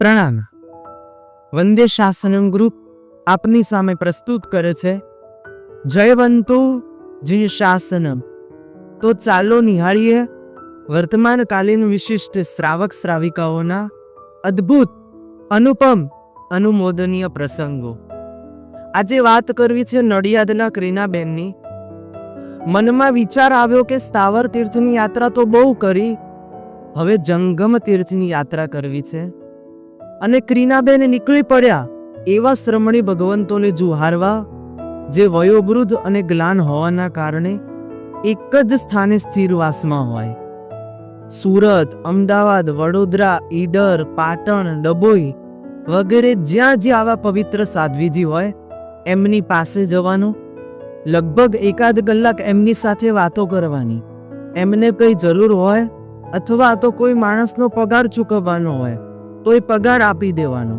પ્રણામ. વંદે શાસનમ ગ્રુપ આપની સામે પ્રસ્તુત કરે છે. જયવંતુ જય શાસનમ. તો ચાલો નિહાળીએ વર્તમાનકાલીન વિશિષ્ટ શ્રાવક શ્રાવિકાઓના અદ્ભુત, અનુપમ, અનુમોદનીય પ્રસંગો. આજે વાત કરવી છે નડિયાદના ક્રીનાબેનની મનમાં વિચાર આવ્યો કે સ્થાવર તીર્થની યાત્રા તો બહુ કરી. હવે જંગમ તીર્થની યાત્રા કરવી છે. અને ક્રીનાબેન નીકળી પડ્યા. એવા શ્રમણી ભગવંતોને જુહારવા, જે વયોવૃદ્ધ અને ગ્લાન હોવાના કારણે એક જ સ્થાને સ્થિરવાસમાં હોય. સુરત, અમદાવાદ, વડોદરા, ઈડર, પાટણ, ડભોઈ વગેરે જ્યાં જ્યાં આવા પવિત્ર સાધ્વીજી હોય, એમની પાસે જવાનું. લગભગ એકાદ કલાક એમની સાથે વાતો કરવાની. એમને કંઈ જરૂર હોય અથવા તો કોઈ માણસનો પગાર ચૂકવવાનો હોય. તો એ પગાર આપી દેવાનો.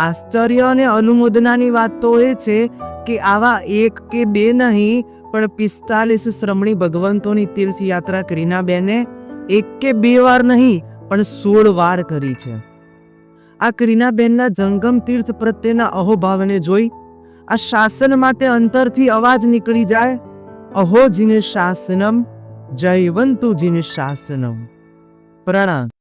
આશ્ચર્ય અને અનુમોદનાની વાત તો એ છે કે આવા એક કે બે નહીં, પણ પિસ્તાલીસ શ્રમણી ભગવંતોની તીર્થયાત્રા કરીના બેને એક કે બે વાર નહીં, પણ સોળ વાર કરી છે. આ કરીનાબેનના જંગમ તીર્થ પ્રત્યેના અહોભાવને જોઈ, આ શાસન માટે અંતરથી અવાજ નીકળી જાય, અહો જીને શાસનમ, જયવંતુ જીને શાસનમ. પ્રણામ.